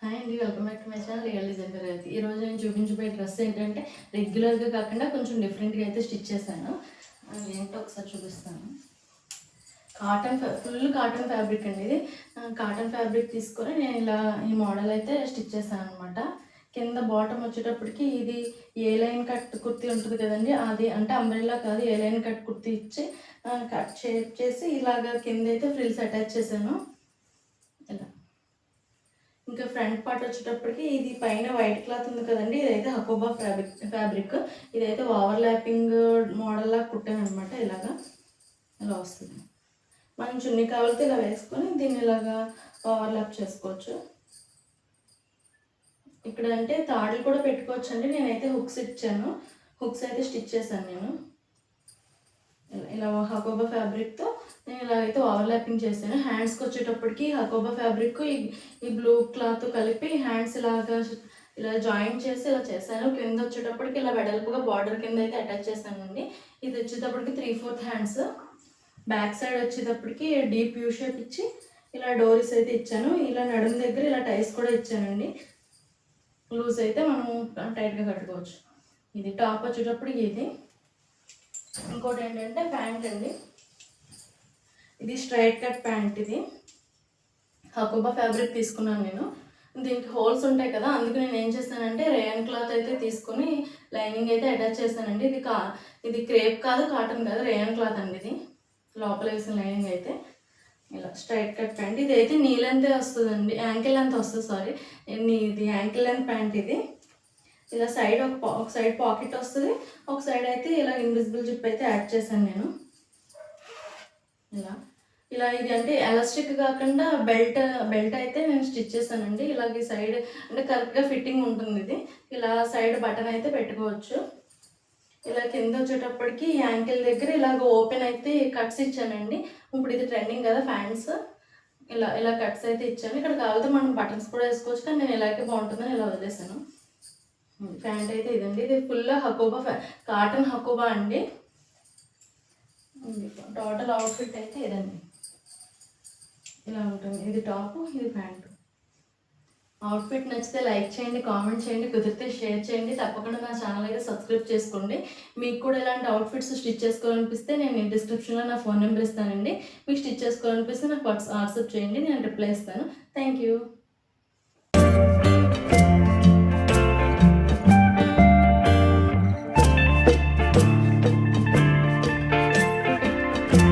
Hi అండి welcome back to my channel real design అయితే ఈ రోజు నేను చూపించబోయే డ్రెస్ ఏంటంటే రెగ్యులర్గా కాకుండా కొంచెం డిఫరెంట్గా అయితే స్టిచ్ చేశాను. ఏంటో ఒకసారి చూపిస్తాను. కాటన్ ఫుల్ కాటన్ ఫ్యాబ్రిక్ అండి ఇది. కాటన్ ఫ్యాబ్రిక్ తీసుకొని నేను ఇలా ఈ మోడల్ అయితే స్టిచ్ చేశాను అనమాట కింద బాటమ్ వచ్చేటప్పటికి ఇది ఏ లైన్ కట్ కుర్తీ ఉంటుంది కదండి అది అంటే అంబ్రెల్లా కాదు ఏ లైన్ కట్ కుర్తీ ఇచ్చి కట్ షేప్ చేసి ఇలాగ కింద అయితే ఫ్రిల్స్ అటాచ్ చేశాను. ఇలా. ఇంకా ఫ్రంట్ పార్ట్ వచ్చేటప్పటికి ఇది పైన వైట్ క్లాత్ ఉంది కదండి ఇదైతే హకోబా ఫ్యాబ్రిక్ ఫ్యాబ్రిక్. ఇదైతే ఓవర్ ల్యాపింగ్ మోడల్ లాగా ఇలాగా. ఇలా వస్తుంది. మనం చున్నీ కావాలితే ఇలా వేసుకొని దీన్ని ఇలాగా ఓవర్ ల్యాప్ చేసుకోవచ్చు. ఇక్కడ అంటే తాడులు కూడా పెట్టుకోవచ్చు అండి నేనైతే హుక్స్ ఇచ్చాను. హుక్స్ అయితే స్టిచ్ చేశాను నేను. ఇలా హకోబా ఫ్యాబ్రిక్తో ఇలాగైతే ఇలా అయితే ఓవర్లాపింగ్ చేశాను హ్యాండ్స్కి వచ్చేటప్పటికి హకోబా ఫ్యాబ్రిక్ ఈ ఈ బ్లూ క్లాత్ కలిపి హ్యాండ్స్ ఇలాగా ఇలా జాయింట్ చేసి ఇలా చేశాను. కింద వచ్చేటప్పటికి ఇలా వెడల్పుగా బార్డర్ కింద అయితే అటాచ్ చేశానండి. ఇది వచ్చేటప్పటికి three fourth hands back side వచ్చేటప్పటికి డీప్ యూ షేప్ ఇచ్చి ఇలా డోరీస్ అయితే ఇచ్చాను. ఇలా నడుము దగ్గర ఇలా టైస్ కూడా ఇచ్చానండి. లూజ్ అయితే మనం టైట్గా కట్టుకోవచ్చు. ఇది టాప్ వచ్చేటప్పటికి ఇది. ఇంకోటి ఏంటంటే ప్యాంట్ అండి. ఇది స్ట్రైట్ కట్ ప్యాంట్ ఇది. హకోబా ఫ్యాబ్రిక్ తీసుకున్నాను నేను. దీనికి హోల్స్ ఉంటాయి కదా అందుకు నేను ఏం చేశానంటే రేయన్ క్లాత్ అయితే తీసుకొని లైనింగ్ అయితే అటాచ్ చేశానండి. ఇది కా ఇది క్రేప్ కాదు కాటన్ కాదు రేయన్ క్లాత్ అండి ఇది. లోపల వేసిన లైనింగ్ అయితే. ఇలా స్ట్రైట్ కట్ ప్యాంట్. ఇది అయితే నీ లెంత్ వస్తుందండి యాంకిల్ లెంత్ వస్తుంది సారీ. ఇది యాంకిల్ లెంత్ ప్యాంట్ ఇది. ఇలా సైడ్ ఒక ఒక సైడ్ పాకెట్ వస్తుంది ఒక సైడ్ అయితే ఇలా ఇన్విజిబుల్ జిప్ అయితే యాడ్ చేశాను నేను. ఇలా ఇలా ఇది అంటే ఎలాస్టిక్ కాకుండా బెల్ట్ బెల్ట్ అయితే నేను స్టిచ్ చేశానండి. ఇలాగ సైడ్ అంటే కరెక్ట్గా ఫిట్టింగ్ ఉంటుంది ఇది. ఇలా సైడ్ బటన్ అయితే పెట్టుకోవచ్చు. ఇలా కింద వచ్చేటప్పటికి యాంకిల్ దగ్గర ఇలాగ ఓపెన్ అయితే కట్స్ ఇచ్చానండి. ఇప్పుడు ఇది ట్రెండింగ్ కదా ఫ్యాన్స్ ఇలా ఇలా కట్స్ అయితే ఇచ్చాను. ఇక్కడ కావాలంటే మనం బటన్స్ కూడా వేసుకోవచ్చు కానీ నేను ఇలాగే బాగుంటుందని ఇలా వదిలేసాను ప్యాంట్ అయితే ఇదండి. ఇది ఫుల్ హకోబా ఫ్యా కాటన్ హకోబా అండి. టోటల్ అవుట్ఫిట్ అయితే ఇదండి ఇలా ఉంటుంది. ఇది టాప్ ఇది ప్యాంటు అవుట్ఫిట్ నచ్చితే లైక్ చేయండి కామెంట్ చేయండి కుదిరితే షేర్ చేయండి. తప్పకుండా నా ఛానల్ అయితే సబ్స్క్రైబ్ చేసుకోండి. మీకు కూడా ఇలాంటి అవుట్ఫిట్స్ స్టిచ్ చేసుకోవాలనిపిస్తే నేను డిస్క్రిప్షన్లో నా ఫోన్ నెంబర్ ఇస్తానండి. మీకు స్టిచ్ చేసుకోవాలనిపిస్తే నాకు వాట్సాప్ చేయండి. నేను రిప్లై ఇస్తాను. Thank you